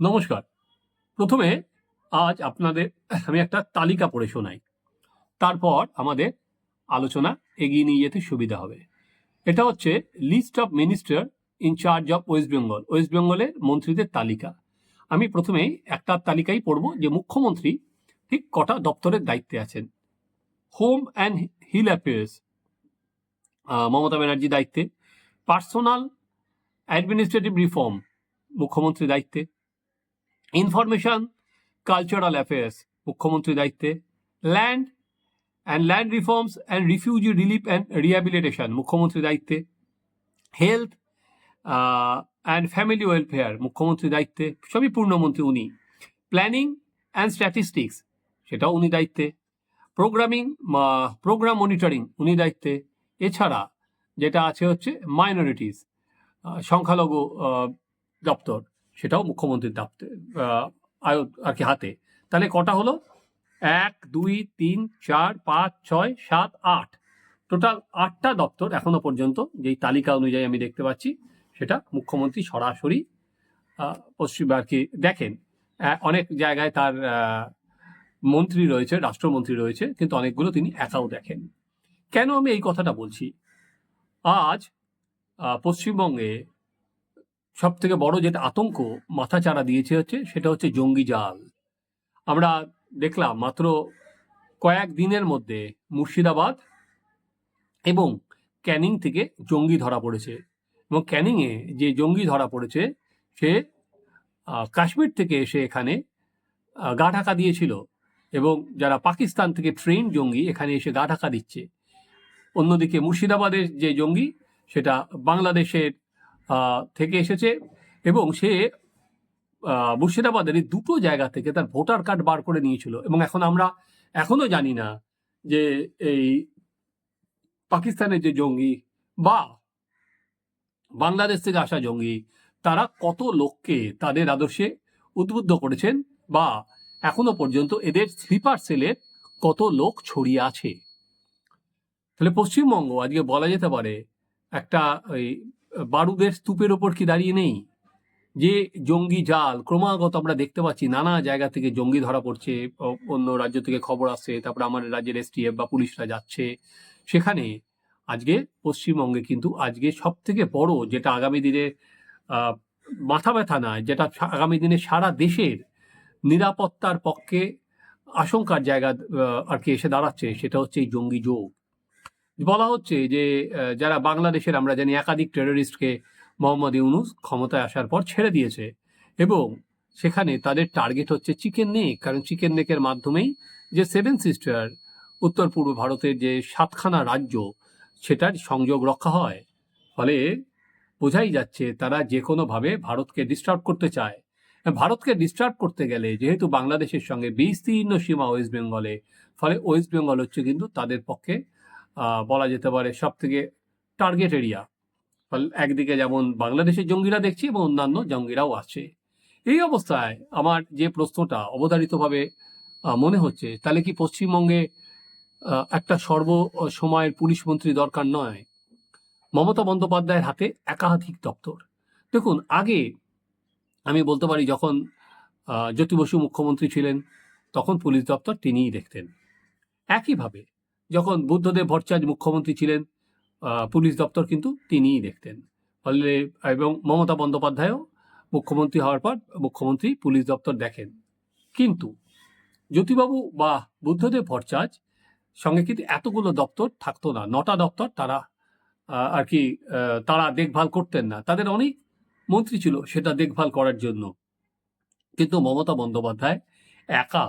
নমস্কার। প্রথমে আজ আপনাদের আমি একটা তালিকা পড়ে শোনাই। তারপর আমাদের আলোচনা এগিয়ে নিয়ে যেতে সুবিধা হবে। এটা হচ্ছে list of minister in charge of West Bengal West বেঙ্গলের মন্ত্রীদের তালিকা। আমি প্রথমেই একটা তালিকাই পড়ব যে মুখ্যমন্ত্রী ঠিক কটা দপ্তরের দায়িত্বে আছেন। Home and hill affairs Mamata Banerjee দায়িত্বে। পার্সোনাল অ্যাডমিনিস্ট্রেটিভ রিফর্ম মুখ্যমন্ত্রী দায়িত্বে। ইনফরমেশন, কালচারাল অ্যাফেয়ার্স, মুখ্যমন্ত্রী দায়িত্বে, land and land reforms and refugee relief and rehabilitation, মুখ্যমন্ত্রী দায়িত্বে, হেলথ অ্যান্ড ফ্যামিলি ওয়েলফেয়ার, মুখ্যমন্ত্রী দায়িত্বে, সবই পূর্ণমন্ত্রী উনি। প্ল্যানিং অ্যান্ড স্ট্যাটিস্টিক্স, সেটাও উনি দায়িত্বে। প্রোগ্রামিং প্রোগ্রাম মনিটরিং, উনি দায়িত্বে। এছাড়া যেটা আছে হচ্ছে মাইনরিটিস সংখ্যালঘু দপ্তর। সেটাও মুখ্যমন্ত্রীর আয়ত আর কি হাতে। তাহলে কটা হলো? এক, দুই, তিন, চার, পাঁচ, ছয়, সাত, আট। টোটাল আটটা দপ্তর এখনও পর্যন্ত যেই তালিকা অনুযায়ী আমি দেখতে পাচ্ছি, সেটা মুখ্যমন্ত্রী সরাসরি পশ্চিম, আর কি দেখেন। অনেক জায়গায় তার মন্ত্রী রয়েছে, রাষ্ট্রমন্ত্রী রয়েছে, কিন্তু অনেকগুলো তিনি একাও দেখেন। কেন আমি এই কথাটা বলছি? আজ পশ্চিমবঙ্গে সব থেকে বড় যেটা আতঙ্ক মাথা মাথাচাড়া দিয়েছে হচ্ছে, সেটা হচ্ছে জঙ্গি জাল। আমরা দেখলাম মাত্র কয়েক দিনের মধ্যে মুর্শিদাবাদ এবং ক্যানিং থেকে জঙ্গি ধরা পড়েছে। এবং ক্যানিংয়ে যে জঙ্গি ধরা পড়েছে, সে কাশ্মীর থেকে এসে এখানে গা ঢাকা দিয়েছিল। এবং যারা পাকিস্তান থেকে ট্রেন জঙ্গি, এখানে এসে গা ঢাকা দিচ্ছে। অন্যদিকে মুর্শিদাবাদের যে জঙ্গি, সেটা বাংলাদেশের থেকে এসেছে এবং সে মুর্শিদাবাদের এই দুটো জায়গা থেকে তার ভোটার কার্ড বার করে নিয়েছিল। এবং এখন আমরা এখনও জানি না যে এই পাকিস্তানের যে জঙ্গি বা বাংলাদেশ থেকে আসা জঙ্গি, তারা কত লোককে তাদের আদর্শে উদ্বুদ্ধ করেছেন বা এখনও পর্যন্ত এদের স্লিপার সেলের কত লোক ছড়িয়ে আছে। তাহলে পশ্চিমবঙ্গ আজকে বলা যেতে পারে একটা ওই বারুদের স্তূপের ওপর কি দাঁড়িয়ে নেই? যে জঙ্গি জাল, ক্রমাগত আমরা দেখতে পাচ্ছি, নানা জায়গা থেকে জঙ্গি ধরা পড়ছে অন্য রাজ্য থেকে খবর আসছে, তারপরে আমাদের রাজ্যের এসটিএফ বা পুলিশরা যাচ্ছে। সেখানে আজকে পশ্চিমবঙ্গে কিন্তু আজকে সব থেকে বড় যেটা আগামী দিনে মাথা ব্যথা নয়, যেটা আগামী দিনে সারা দেশের নিরাপত্তার পক্ষে আশঙ্কার জায়গা আর কি এসে দাঁড়াচ্ছে, সেটা হচ্ছে এই জঙ্গি যোগ। বলা হচ্ছে যে যারা বাংলাদেশের, আমরা জানি একাধিক টেররিস্টকে মোহাম্মদ ইউনুস ক্ষমতায় আসার পর ছেড়ে দিয়েছে এবং সেখানে তাদের টার্গেট হচ্ছে চিকেন নেক কারণ চিকেন নেকের মাধ্যমেই যে সেভেন সিস্টার উত্তর পূর্ব ভারতের যে সাতখানা রাজ্য, সেটার সংযোগ রক্ষা হয়। ফলে বোঝাই যাচ্ছে তারা যে কোনোভাবে ভারতকে ডিস্টার্ব করতে চায়। ভারতকে ডিস্টার্ব করতে গেলে যেহেতু বাংলাদেশের সঙ্গে বিস্তীর্ণ সীমা ওয়েস্ট বেঙ্গলে ফলে ওয়েস্ট বেঙ্গল হচ্ছে কিন্তু তাদের পক্ষে বলা যেতে পারে সব থেকে টার্গেট এরিয়া একদিকে যেমন বাংলাদেশের জঙ্গিরা দেখছি এবং অন্যান্য জঙ্গিরাও আছে। এই অবস্থায় আমার যে প্রশ্নটা অবধারিতভাবে মনে হচ্ছে, তাহলে কি পশ্চিমবঙ্গে একটা সর্ব সময়ের পুলিশ মন্ত্রী দরকার নয়? মমতা বন্দ্যোপাধ্যায়ের হাতে একাধিক দপ্তর। দেখুন, আগে আমি বলতে পারি, যখন জ্যোতি বসু মুখ্যমন্ত্রী ছিলেন, তখন পুলিশ দপ্তর তিনিই দেখতেন। একইভাবে যখন বুদ্ধদেব ভট্টাচার্য মুখ্যমন্ত্রী ছিলেন পুলিশ দপ্তর কিন্তু তিনিই দেখতেন। ফলে, এবং মমতা বন্দ্যোপাধ্যায়ও মুখ্যমন্ত্রী হওয়ার পর মুখ্যমন্ত্রী, পুলিশ দপ্তর দেখেন। কিন্তু জ্যোতিবাবু বা বুদ্ধদেব ভট্টাচার্য সঙ্গে কিন্তু এতগুলো দপ্তর থাকতো না। নটা দপ্তর তারা আর কি তারা দেখভাল করতেন না। তাদের অনেক মন্ত্রী ছিল সেটা দেখভাল করার জন্য। কিন্তু মমতা বন্দ্যোপাধ্যায় একা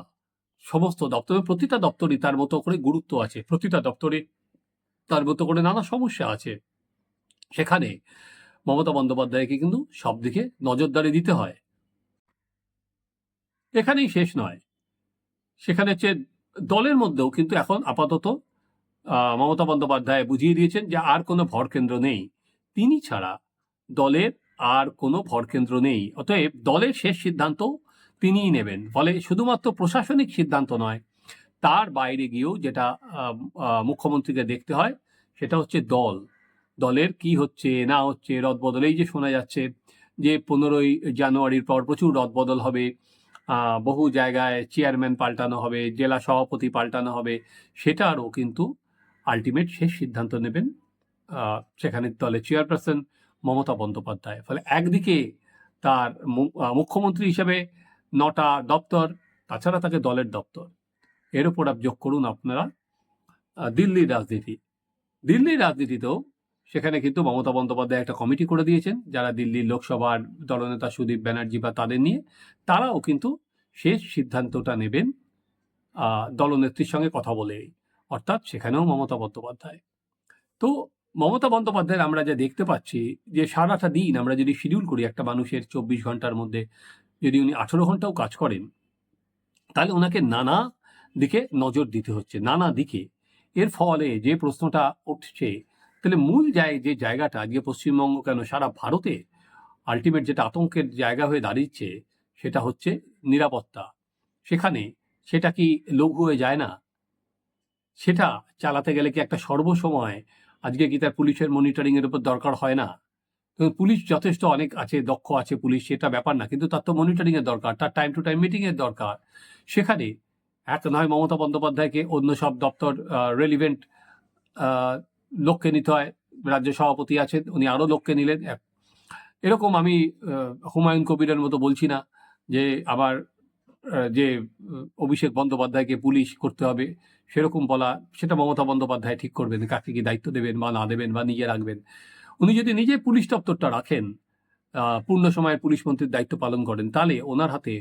সমস্ত দপ্তরে, প্রতিটা দপ্তরই তার মতো করে গুরুত্ব আছে, প্রতিটা দপ্তরে তার মতো করে নানা সমস্যা আছে। সেখানে মমতা বন্দ্যোপাধ্যায়কে কিন্তু সব দিকে নজরদারি দিতে হয়। এখানেই শেষ নয়। সেখানে হচ্ছে দলের মধ্যেও কিন্তু এখন আপাতত মমতা বন্দ্যোপাধ্যায় বুঝিয়ে দিয়েছেন যে আর কোনো ভর কেন্দ্র নেই। তিনি ছাড়া দলের আর কোনো ভর কেন্দ্র নেই। অতএব দলের শেষ সিদ্ধান্ত তিনিই নেবেন। ফলে শুধুমাত্র প্রশাসনিক সিদ্ধান্ত নয়, তার বাইরে গিয়েও যেটা মুখ্যমন্ত্রীকে দেখতে হয়, সেটা হচ্ছে দল। দলের কি হচ্ছে, না হচ্ছে রদবদলেই যে শোনা যাচ্ছে যে পনেরোই জানুয়ারির পর প্রচুর রদবদল হবে বহু জায়গায় চেয়ারম্যান পাল্টানো হবে, জেলা সভাপতি পাল্টানো হবে, সেটারও কিন্তু আলটিমেট শেষ সিদ্ধান্ত নেবেন সেখানে দলের চেয়ারপারসন মমতা বন্দ্যোপাধ্যায়। ফলে একদিকে তার মুখ্যমন্ত্রী হিসেবে নটা দপ্তর, তাছাড়া তাকে দলের দপ্তর। এর উপর যোগ করুন আপনারা দিল্লির রাজনীতি। দিল্লির রাজনীতিতেও সেখানে কিন্তু মমতা বন্দ্যোপাধ্যায় একটা কমিটি করে দিয়েছেন, যারা দিল্লির লোকসভার দলনেতা সুদীপ ব্যানার্জি বা তাদের নিয়ে, তারাও কিন্তু শেষ সিদ্ধান্তটা নেবেন দলনেত্রীর সঙ্গে কথা বলে। অর্থাৎ সেখানেও মমতা বন্দ্যোপাধ্যায়। তো মমতা বন্দ্যোপাধ্যায়ের আমরা যা দেখতে পাচ্ছি, যে সারাটা দিন আমরা যদি শিডিউল করি, একটা মানুষের চব্বিশ ঘণ্টার মধ্যে যদি উনি আঠেরো ঘন্টাও কাজ করেন, তাহলে ওনাকে নানা দিকে নজর দিতে হচ্ছে, নানা দিকে। এর ফলে যে প্রশ্নটা উঠছে, তাহলে মূল জায় যে জায়গাটা, আজকে পশ্চিমবঙ্গ কেন সারা ভারতে আলটিমেট যেটা আতঙ্কের জায়গা হয়ে দাঁড়িয়েছে, সেটা হচ্ছে নিরাপত্তা। সেখানে সেটা কি লঘু হয়ে যায় না? সেটা চালাতে গেলে কি একটা সর্বসময় আজকে কি তার পুলিশের মনিটরিংয়ের উপর দরকার হয় না? পুলিশ যথেষ্ট অনেক আছে, দক্ষ আছে পুলিশ, সেটা ব্যাপার না, কিন্তু তার তো মনিটরিং এর দরকার, তার টাইম টু টাইম মিটিং এর দরকার। সেখানে এক নয় মমতা বন্দ্যোপাধ্যায়কে অন্য সব দপ্তর রেলিভেন্ট লোককে নিতে হয়, রাজ্য সভাপতি আছেন, উনি আরও লোককে নিলেন। এরকম আমি হুমায়ুন কবিরের মতো বলছি না যে আবার যে অভিষেক বন্দ্যোপাধ্যায়কে পুলিশ করতে হবে, সেরকম বলা, সেটা মমতা বন্দ্যোপাধ্যায় ঠিক করবেন, কাকে কি দায়িত্ব দেবেন বা না দেবেন বা নিজে রাখবেন। উনি যদি নিজে পুলিশ দপ্তরটা রাখেন পূর্ণ সময়ের পুলিশ মন্ত্রীর দায়িত্ব পালন করেন, তাহলে ওনার হাতে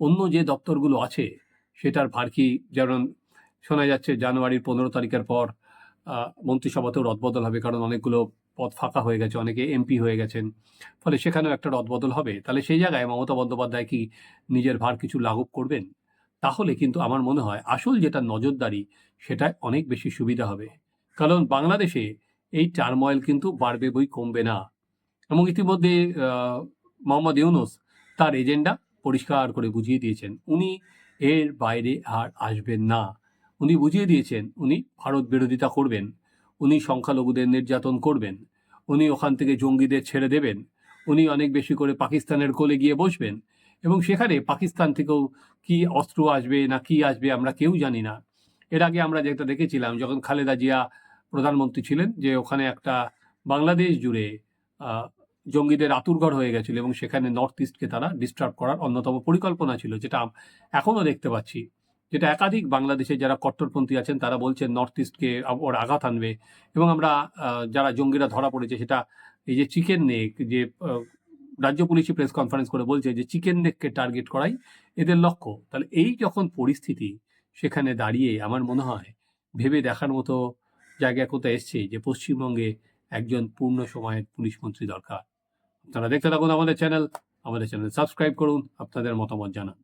অন্য যে দপ্তরগুলো আছে, সেটার ভার কি যেমন শোনা যাচ্ছে জানুয়ারির পনেরো তারিখের পর মন্ত্রিসভাতেও রদবদল হবে কারণ অনেকগুলো পদ ফাঁকা হয়ে গেছে, অনেকে এমপি হয়ে গেছেন। ফলে সেখানেও একটা রদবদল হবে। তাহলে সেই জায়গায় মমতা বন্দ্যোপাধ্যায় কি নিজের ভার কিছু লাঘব করবেন? তাহলে কিন্তু আমার মনে হয় আসল যেটা নজরদারি সেটা অনেক বেশি সুবিধা হবে। কারণ বাংলাদেশে এই টার্ময়েল কিন্তু বাড়বে বই কমবে না। এবং ইতিমধ্যে মোহাম্মদ ইউনুস তার এজেন্ডা পরিষ্কার করে বুঝিয়ে দিয়েছেন। উনি এর বাইরে আর আসবেন না। উনি বুঝিয়ে দিয়েছেন, উনি ভারত বিরোধিতা করবেন, উনি সংখ্যালঘুদের নির্যাতন করবেন, উনি ওখান থেকে জঙ্গিদের ছেড়ে দেবেন, উনি অনেক বেশি করে পাকিস্তানের কোলে গিয়ে বসবেন। এবং সেখানে পাকিস্তান থেকেও কি অস্ত্র আসবে না কি আসবে আমরা কেউ জানি না। এর আগে আমরা যেটা দেখেছিলাম, যখন খালেদা জিয়া প্রধানমন্ত্রী ছিলেন, যে ওখানে একটা বাংলাদেশ জুড়ে জঙ্গিদের আতুরঘর হয়ে গেছিল এবং সেখানে নর্থ ইস্টকে তারা ডিস্টার্ব করার অন্যতম পরিকল্পনা ছিল, যেটা এখনও দেখতে পাচ্ছি। যেটা একাধিক বাংলাদেশে যারা কট্টরপন্থী আছেন, তারা বলছেন নর্থ ইস্টকে ওর আঘাত আনবে এবং আমরা যারা জঙ্গিরা ধরা পড়েছে, সেটা এই যে চিকেন নেক যে রাজ্য পুলিশই প্রেস কনফারেন্স করে বলছে যে চিকেন নেককে টার্গেট করাই এদের লক্ষ্য। তাহলে এই যখন পরিস্থিতি সেখানে দাঁড়িয়ে আমার মনে হয়, ভেবে দেখার মতো জায়গা কোথায় এসছে? যে পশ্চিমবঙ্গে একজন পূর্ণ সময়ের পুলিশ মন্ত্রী দরকার। আপনারা দেখতে থাকুন আমাদের চ্যানেল। আমাদের চ্যানেল সাবস্ক্রাইব করুন, আপনাদের মতামত জানান।